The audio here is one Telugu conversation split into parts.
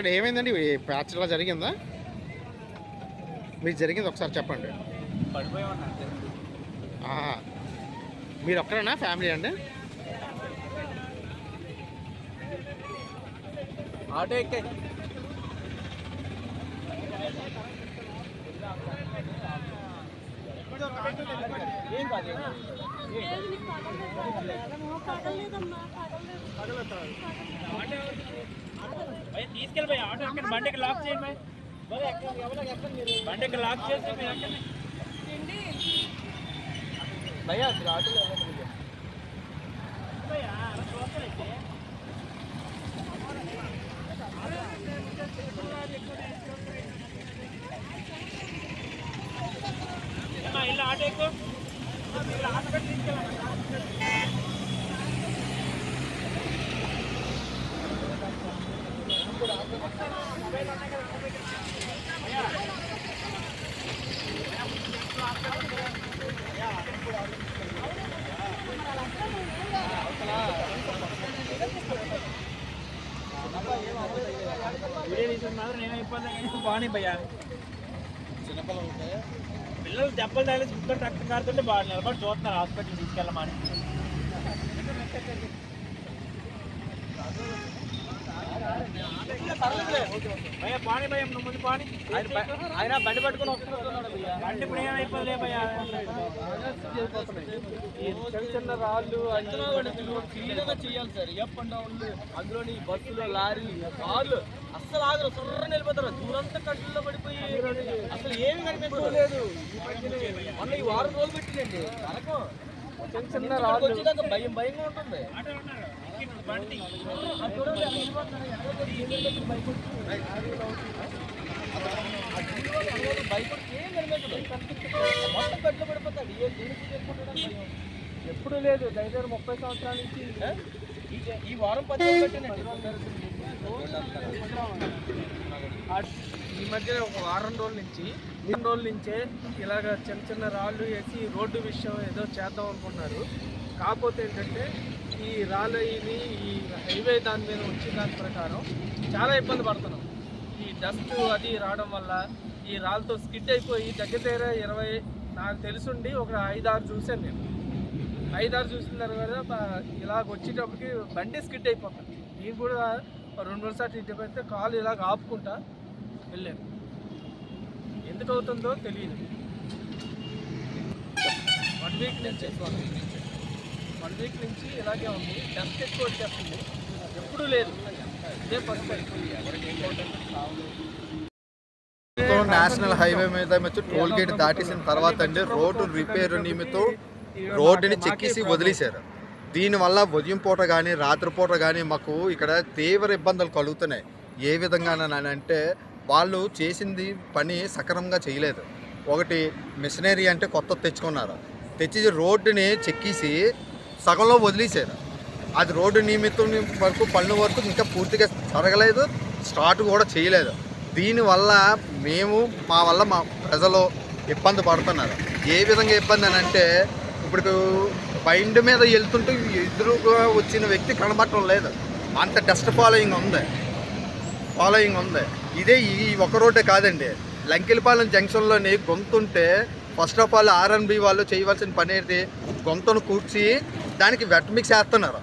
ఇక్కడ ఏమైందండి? ఈ ప్యాచ్ ఇలా జరిగిందా? మీకు జరిగింది ఒకసారి చెప్పండి. మీరు ఒక్కరేనా? ఫ్యామిలీ అండి? ఆటో ఎక్కే. తీసుకెళ్ళిపోయి ఆటో ఎక్కండి బండికి లాక్ చేయండి భయ్. భయ్ ఎక్కండి, ఎవరో ఎక్కండి మీరు. బండికి లాక్ చేసి మీరు ఎక్కండి భయ్యా అసలు ఆటోలో వీడియో నేను అయిపోతా కానీ బాగానే భయ్యా. పిల్లలు దెబ్బలు తగిలి చుట్టూ రక్తం కారుతుంటే బాగా నిలబడి చూస్తున్నారు హాస్పిటల్ తీసుకెళ్ళమని. భయ్యా ఆయన బండి పట్టుకుని వస్తున్నాడు బండి ఇప్పుడు ఏమైపోలే భయ్యా చిన్న చిన్న రాళ్ళు క్లీన్గా చేయాలి సార్ ఎప్ అండ్ డౌన్లు అందులోని బస్సులు లారీలు కార్లు అస్సలు ఆగరు సుర్ర నిలిపోతారు దూరంతా కట్టుల్లో పడిపోయి అసలు ఏమి కనిపించలేదు మొన్న ఈ వారం రోజులు పెట్టిందండి. నరకం చిన్న చిన్న రాళ్ళు. భయం భయంగా ఉంటుంది. బండి ఎప్పుడు లేదు దగ్గర ముప్పై సంవత్సరాల నుంచి. ఈ- వారం పది ఈ మధ్య ఒక వారం రోజుల నుంచి మూడు రోజుల నుంచే ఇలాగ చిన్న చిన్న రాళ్ళు వేసి రోడ్డు విషయం ఏదో చేద్దాం అనుకున్నారు కాకపోతే ఏంటంటే ఈ రాళ్ళు ఈ హైవే దాని మీద వచ్చిన దాని ప్రకారం చాలా ఇబ్బంది పడుతున్నాం. ఈ డస్ట్ అది రావడం వల్ల ఈ రాళ్ళతో స్కిడ్ అయిపోయి దగ్గర దగ్గర ఇరవై నాకు తెలుసుండి ఒక ఐదారు చూశాను నేను. ఐదారు చూసిన తర్వాత ఇలాగ వచ్చేటప్పటికి బండి స్కిడ్ అయిపోతుంది నేను కూడా రెండు మూడు సార్లు ఇంటి పెడితే కాలు ఇలాగ ఆపుకుంటా వెళ్ళాను. ఎందుకు అవుతుందో తెలియదు వన్ వీక్ నేను చేసుకోవాలి వన్ వీక్ నుంచి ఇలాగే ఉంది. డస్ట్ ఎక్కువ వచ్చేస్తుంది. ఎప్పుడూ లేదు. ఇదే ఫస్ట్ నేషనల్ హైవే మీద టోల్ గేట్ దాటేసిన తర్వాత అండి రోడ్డు రిపేర్ నిమిత్తం రోడ్డుని చెక్కేసి వదిలేశారు. దీనివల్ల ఉదయం పూట కానీ రాత్రిపూట కానీ మాకు ఇక్కడ తీవ్ర ఇబ్బందులు కలుగుతున్నాయి. ఏ విధంగానంటే వాళ్ళు చేసింది పని సక్రమంగా చేయలేదు. ఒకటి మిషనరీ అంటే కొత్త తెచ్చుకున్నారు. తెచ్చి రోడ్డుని చెక్కేసి సగంలో వదిలేశారు. అది రోడ్డు నిమిత్తం వరకు పనుల వరకు ఇంకా పూర్తిగా జరగలేదు స్టార్ట్ కూడా చేయలేదు. దీనివల్ల మేము మా వల్ల మా ప్రజలు ఇబ్బంది పడుతున్నారు. ఏ విధంగా ఇబ్బంది అని అంటే ఇప్పుడు బైండ్ మీద వెళ్తుంటే ఎదురుగా వచ్చిన వ్యక్తి కనబడటం లేదు. అంత డస్ట్ ఫాలోయింగ్ ఉంది. ఫాలోయింగ్ ఉంది. ఇదే ఈ ఒక రోడ్డే కాదండి. లంకిలపాలెం జంక్షన్లోని గొంతుంటే first of all R N B వాళ్ళు చేయవలసిన పని ఏంటి గొంతును కూర్చి దానికి వెట్ మిక్స్ వేస్తున్నారు.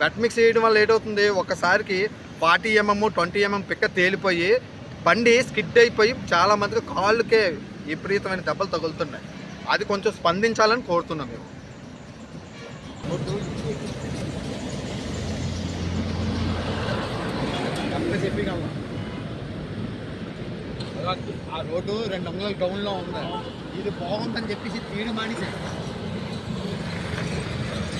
వెట్ మిక్స్ వేయడం వల్ల ఏటవుతుంది? ఒకసారికి ఫార్టీ ఎంఎం ట్వంటీ ఎంఎం పిక్క తేలిపోయి బండి స్కిడ్ అయిపోయి చాలా మందికి కాళ్ళకే విపరీతమైన దెబ్బలు తగులుతున్నాయి. అది కొంచెం స్పందించాలని కోరుతున్నాం మేము. ఆ రోడ్డు రెండు వందల గ్రౌండ్లో ఉంది. ఇది బాగుందని చెప్పేసి తీయడం అది కొత్త రోడ్డు వేస్తున్నాడు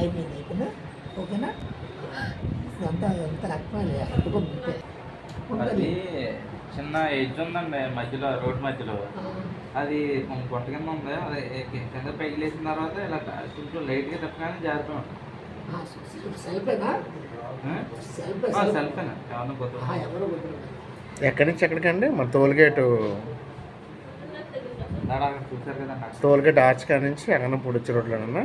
అయిపోయింది అయిపోయిందా? ఓకేనా? అంతా ఎంత అంతే. అది చిన్న ఎడ్జ్ ఉందండి మధ్యలో రోడ్ మధ్యలో. అది కొంచెం గుంట కింద ఉంది. అది కింద పైకి లేచిన తర్వాత ఇలా కొంచెం లైట్గా తిప్పగానే జారిపోయి ఉంటుంది. సెల్ఫేనా. ఎక్కడి నుంచి ఎక్కడికండి? మన టోల్గేట్ టోల్గేట్ ఆర్చ్ కాడ నుంచి ఎక్కడ పొడిచి రోడ్లోనన్నా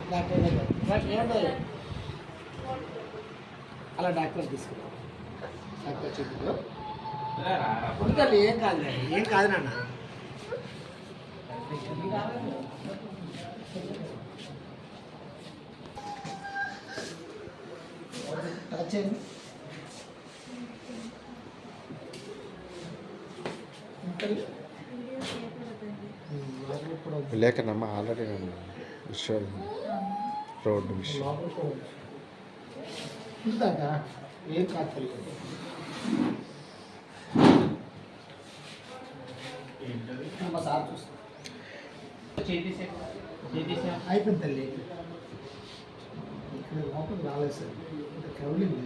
డాక్టర్ దగ్గర. డాక్టర్ ఏమంటారు? అలా డాక్టర్ తీసుకురా డాక్టర్ చూపించు ఉంటాను ఏం కాదు ఏం కాదు నాన్న. టచ్ చేయండి. లేకనమ్మా ఆల్రెడీ విషయం రోడ్డు విషయం. ఇందాక ఏం కాదు మా సార్ చూస్తాం అయిపోయింది తల్లి. ఇక్కడ లోపలికి రాలేదు సార్. ఇంకా కవలింది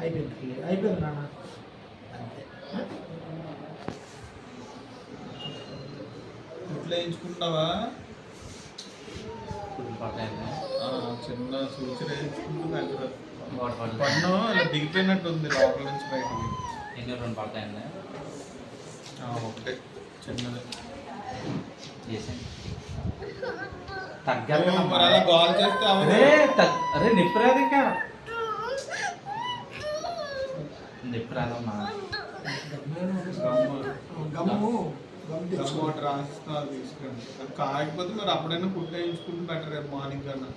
అయిపోయింది అయిపోయింది నాన్న అంతే ఇట్లా వేయించుకుంటావా చిన్న సూచన వేయించుకుంటూ దగ్గర వాటర్ పడతాయి పన్ను ఇలా దిగిపోయినట్టు ఉంది లోపల నుంచి బయటికి. ఎన్ని రెండు పడతాయండి ఆ, ఒకటే చిన్నది. చేసాను ఓ, మరి అలా గోల్ చేస్తే అరే అవదు తగ్- అరే నిప్పు రాదు ఇంకా నిప్పు రాదమ్మా గమ్ము వాటర్ రాస్తా తీసుకురండి. అది కాయకపోతే మరి అప్పుడైనా ఫుడ్ వేయించుకుంటే బెటర్ రేపు మార్నింగ్ కన్నా.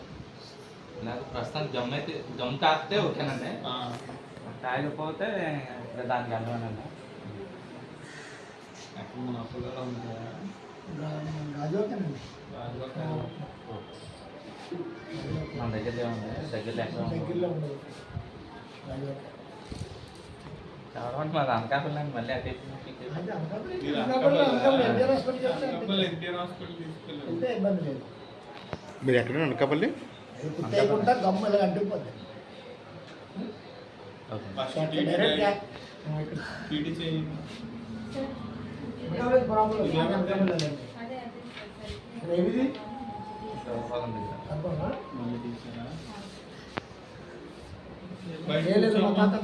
నాకు ప్రస్తుతం జమ్ అయితే జమ్ కాస్తే ఓకేనండి. ఇంకా దానికి వెళ్ళమనండి ఎక్కడ మన అప్పులలో ఉంది రాజోకేనండి. మన దగ్గరలో ఎక్కడ ఉంది? దగ్గరలో ఉండదు రాజోకే. కాబట్టి మాది అనకాపల్లి? మళ్ళీ అదే మీరు ఎక్కడ అనకాపల్లి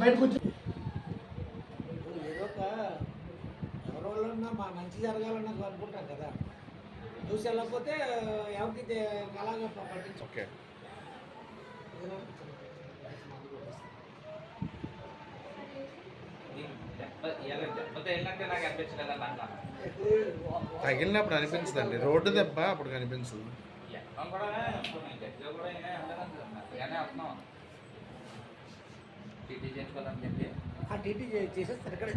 బయట కూర్చో మా మంచి జరగాలని అనుకుంటాం కదా. చూసి వెళ్ళకపోతే ఎవరికి అలాగే పట్టించు ఓకే. తగిలినప్పుడు అనిపించదండి. రోడ్డు దెబ్బ అప్పుడు కనిపించదు. టీటీ చేసేస్తారు ఇక్కడ.